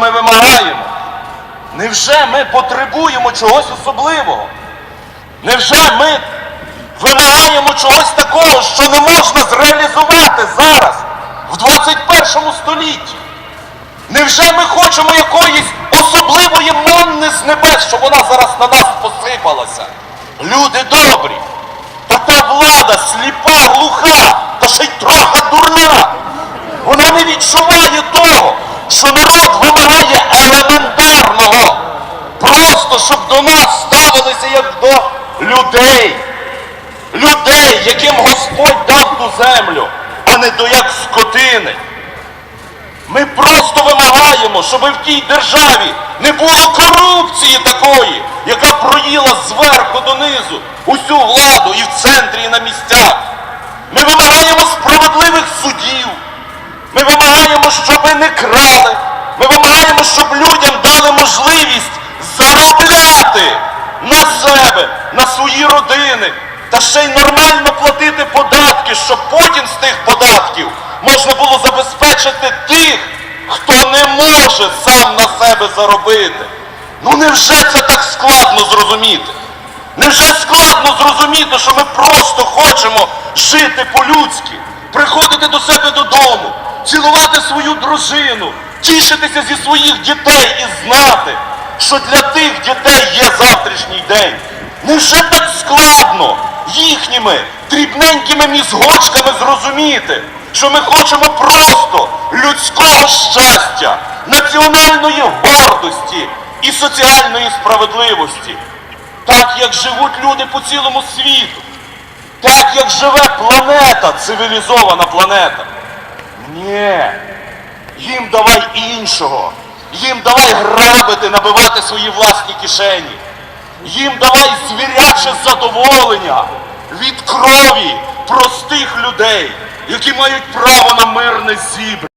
Ми вимагаємо? Невже ми потребуємо чогось особливого? Невже ми вимагаємо чогось такого, що не можна зреалізувати зараз, в 21 столітті? Невже ми хочемо якоїсь особливої манни з небес, щоб вона зараз на нас посипалася? Люди добрі, та та влада сліпа, глуха, та ще й трохи дурна. Вона не відчуває того, що народ вимагає елементарного. Просто щоб до нас ставилися до людей. Людей, яким Господь дав ту землю, а не до як скотини. Ми просто вимагаємо, щоб в тій державі не було корупції такої, яка проїла зверху донизу усю владу і в центрі, і на місцях. Ми вимагаємо справедливих судів. Ми вимагаємо, щоб не крали. Ми вимагаємо, щоб людям дали можливість заробляти на себе, свої родини, та ще й нормально платити податки, щоб потім з тих податків можна було забезпечити тих, хто не може сам на себе заробити. Ну невже це так складно зрозуміти? Невже складно зрозуміти, що ми просто хочемо жити по-людськи, приходити до себе додому, цілувати свою дружину, тішитися зі своїх дітей і знати, що для тих дітей є завтрашній день? Невже так складно їхніми дрібненькими мізгочками зрозуміти, що ми хочемо просто людського щастя, національної гордості і соціальної справедливості? так як живуть люди по цілому світу, так як живе планета, цивілізована планета. Ні, їм давай іншого. Їм давай грабити, набивати свої власні кишені. Їм давай звіряче задоволення від крові простих людей, які мають право на мирне зібрання.